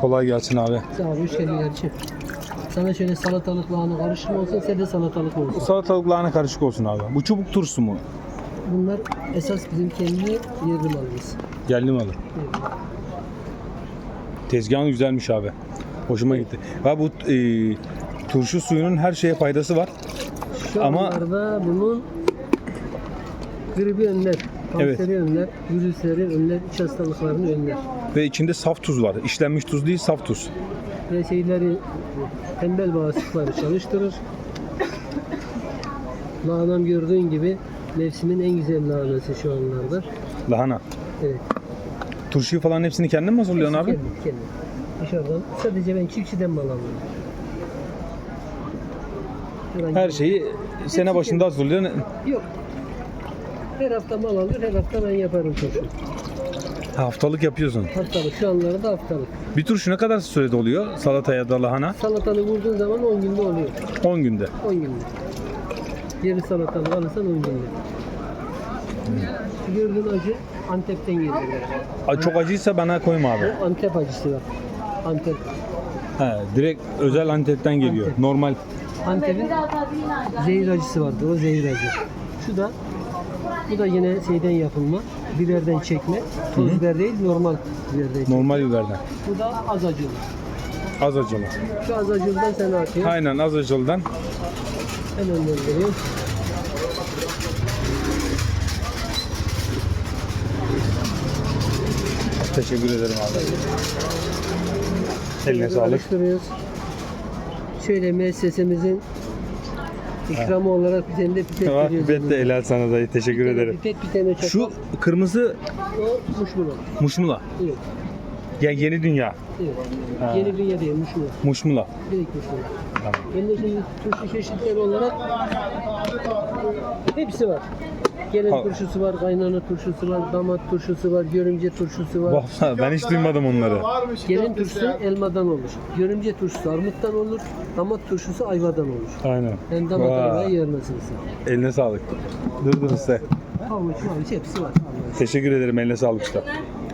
Kolay gelsin abi. Sağ ol, hoş geldin kardeşim. Sana şöyle salatalık lahana karışık mı olsun, sen de salatalık olsun? Salatalık lahana karışık olsun abi. Bu çubuk turşusu mu? Bunlar esas bizim kendi yerli malımız. Yerli malı. Tezgahın güzelmiş abi. Hoşuma gitti. Ha bu e, turşu suyunun her şeye faydası var. Şu Ama- anlarda bunun gribi önler, Evet. kanseri önler, virüsleri önler, iç hastalıklarını önler. Ve içinde saf tuz var. İşlenmiş tuz değil, saf tuz. Ve şeyleri, tembel bağırsakları çalıştırır. Lahanam gördüğün gibi mevsimin en güzel lahanası şu anlarda. Lahana. Evet. Turşuyu falan hepsini kendin mi hazırlıyorsun abi? Kendim, kendim. Dışarıdan sadece ben çiftçiden mal alıyorum. Herhangi Her şeyi sene başında hazırlıyorsun. Yok. Her hafta mal alıyor, her hafta ben yaparım turşu. Haftalık yapıyorsun. Haftalık, şu anlarda haftalık. Bir turşu ne kadar sürede oluyor? Salata ya da lahana? Salatalı vurduğun zaman 10 günde oluyor. 10 günde. 10 günde. Yeri salatalı alırsan 10 günde. Şu gördüğün acı Antep'ten geliyor. Ay, Çok acıysa bana koyma abi. Bu Antep acısı var. Antep. He, direkt özel Antep'ten geliyor. Antep. Normal. Antep'in zehir acısı vardır. O zehir acı. Şu da bu da yine şeyden yapılma. Biberden çekme. Toz biber değil, normal biberden çekme. Normal biberden. Bu da az acılı. Az acılı. Şu az acılıdan sen atıyor. Aynen az acılıdan. Hemen gönderiyorum. Teşekkür ederim abi. Eline sağlık. Şöyle müessesemizin ikramı olarak bir tane de pipet Var veriyoruz. pipet de helal sana dayı. Teşekkür Bir tane ederim. Pipet bir tane çakal. Şu kırmızı O muşmula. muşmula. Evet. Ya yeni dünya. Evet. Ha. Yeni dünya değil muşmula. Muşmula. Direkt muşmula. Tamam. Bende şimdi turşu çeşitleri olarak hepsi var. Gelin Ha. turşusu var, kaynana turşusu var, damat turşusu var, görümce turşusu var. Vallahi ben hiç duymadım onları. Gelin turşusu elmadan olur. Görümce turşusu armuttan olur. Damat turşusu ayvadan olur. Aynen. Yani damat Vay. ayvayı yermezsiniz. Eline sağlık. Dur dur usta. Havuç, havuç hepsi var. Teşekkür ederim. Eline sağlık usta.